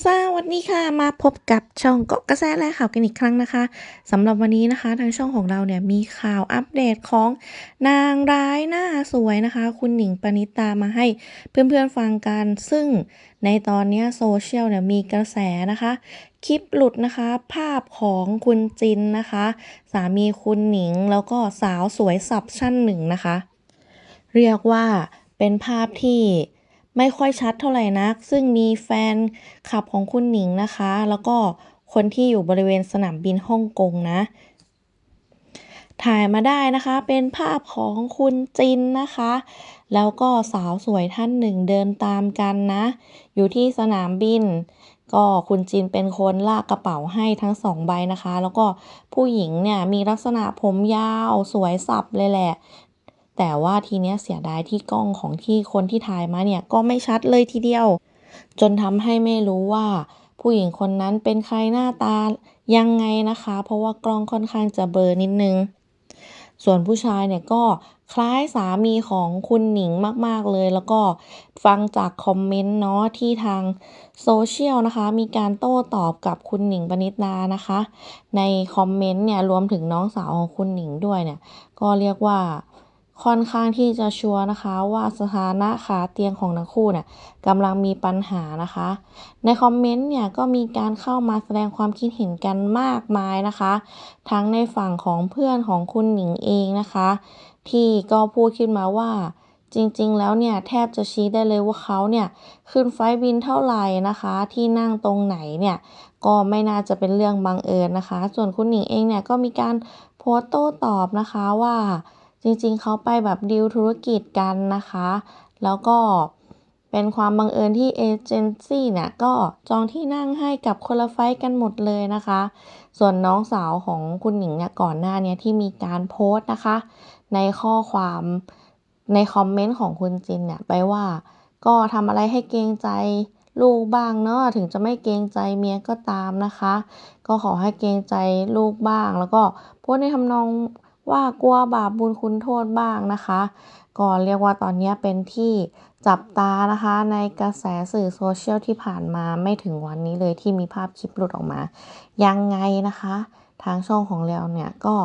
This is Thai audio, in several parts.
สวัสดีค่ะมาพบกับช่องเกาะกระแสและข่าวกันอีกครั้งนะคะสำหรับวันนี้นะคะ ทางช่องของเราเนี่ยมีข่าวอัปเดตของนางร้ายหน้าสวยนะคะ คุณหนิงปณิตามาให้เพื่อนๆฟังกันซึ่งในตอนนี้โซเชียลเนี่ยมีกระแสนะคะ คลิปหลุดนะคะ ภาพของคุณจินนะคะ สามีคุณหนิงแล้วก็สาวสวยสับชั่นหนึ่งนะคะ เรียกว่าเป็นภาพที่ ไม่ค่อยชัดเท่าไหร่นัก ซึ่งมีแฟนคลับของคุณหนิงนะคะ แล้วก็คนที่อยู่บริเวณสนามบินฮ่องกงนะ ถ่ายมาได้นะคะ เป็นภาพของคุณจินนะคะ แล้วก็สาวสวยท่านหนึ่งเดินตามกันนะ อยู่ที่สนามบิน ก็คุณจินเป็นคนลากกระเป๋าให้ทั้งสองใบนะคะ แล้วก็ผู้หญิงเนี่ยมีลักษณะผมยาวสวยสับเลยแหละ แต่ว่าทีเนี้ยเสียดายที่กล้องของที่คนที่ถ่ายมาเนี่ยก็ไม่ชัดเลยทีเดียว จนทำให้ไม่รู้ว่า ผู้หญิงคนนั้นเป็นใครหน้าตายังไงนะคะ เพราะว่ากล้องค่อนข้างจะเบลอนิดนึง ส่วนผู้ชายเนี่ยก็คล้ายสามีของคุณหนิงมาก ๆ เลย แล้วก็ฟังจากคอมเมนต์เนาะที่ทางโซเชียลนะคะ มีการโต้ตอบกับคุณหนิงปณิตานะคะ ในคอมเมนต์เนี่ยรวมถึงน้องสาวของคุณหนิงด้วยเนี่ย ก็เรียกว่า ค่อนข้างที่จะชัวร์นะคะว่าสถานะขาเตียงของทั้งคู่เนี่ยกำลังมีปัญหานะคะ ในคอมเมนต์เนี่ยก็มีการเข้ามาแสดงความคิดเห็นกันมากมายนะคะ ทั้งในฝั่งของเพื่อนของคุณหนิงเองนะคะ ที่ก็พูดขึ้นมาว่าจริงๆ แล้วเนี่ยแทบจะชี้ได้เลยว่าเขาเนี่ยขึ้นไฟบินเท่าไหร่นะคะ ที่นั่งตรงไหนเนี่ยก็ไม่น่าจะเป็นเรื่องบังเอิญนะคะ ส่วนคุณหนิงเองเนี่ยก็มีการโพสต์โต้ตอบนะคะว่า จริงๆ เขาไปแบบดีลธุรกิจกันนะคะ แล้วก็เป็นความบังเอิญที่เอเจนซี่เนี่ยก็จองที่นั่งให้กับคนละไฟกันหมดเลยนะคะ ส่วนน้องสาวของคุณหนิงเนี่ยก่อนหน้านี้ที่มีการโพสต์นะคะ ในข้อความในคอมเมนต์ของคุณจินเนี่ยไปว่าก็ทำอะไรให้เกรงใจลูกบ้างเนาะถึงจะไม่เกรงใจเมียก็ตามนะคะ ก็ขอให้เกรงใจลูกบ้าง แล้วก็โพสในทำนอง ว่ากลัวบาปบุญคุณโทษบ้างนะคะก็เรียกว่าตอนนี้เป็นที่จับตานะคะ ในกระแสสื่อโซเชียลที่ผ่านมาไม่ถึงวันนี้เลยที่มีภาพคลิปหลุดออกมา ยังไงนะคะ ทางช่องของเราเนี่ยก็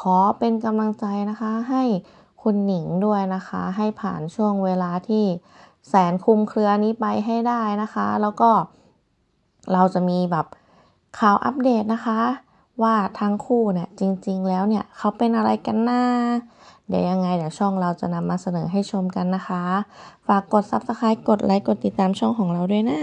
ขอเป็นกำลังใจนะคะให้คุณหนิงด้วยนะคะ ให้ผ่านช่วงเวลาที่แสนคุมเครือนี้ไปให้ได้นะคะ แล้วก็เราจะมีแบบข่าวอัปเดตนะคะ ว่าทั้งคู่เนี่ยจริงๆ แล้วเนี่ยเขาเป็นอะไรกันหน้า เดี๋ยวยังไงเดี๋ยวช่องเราจะนำมาเสนอให้ชมกันนะคะ ฝากกด Subscribe กดไลค์กดติดตามช่องของเราด้วยนะ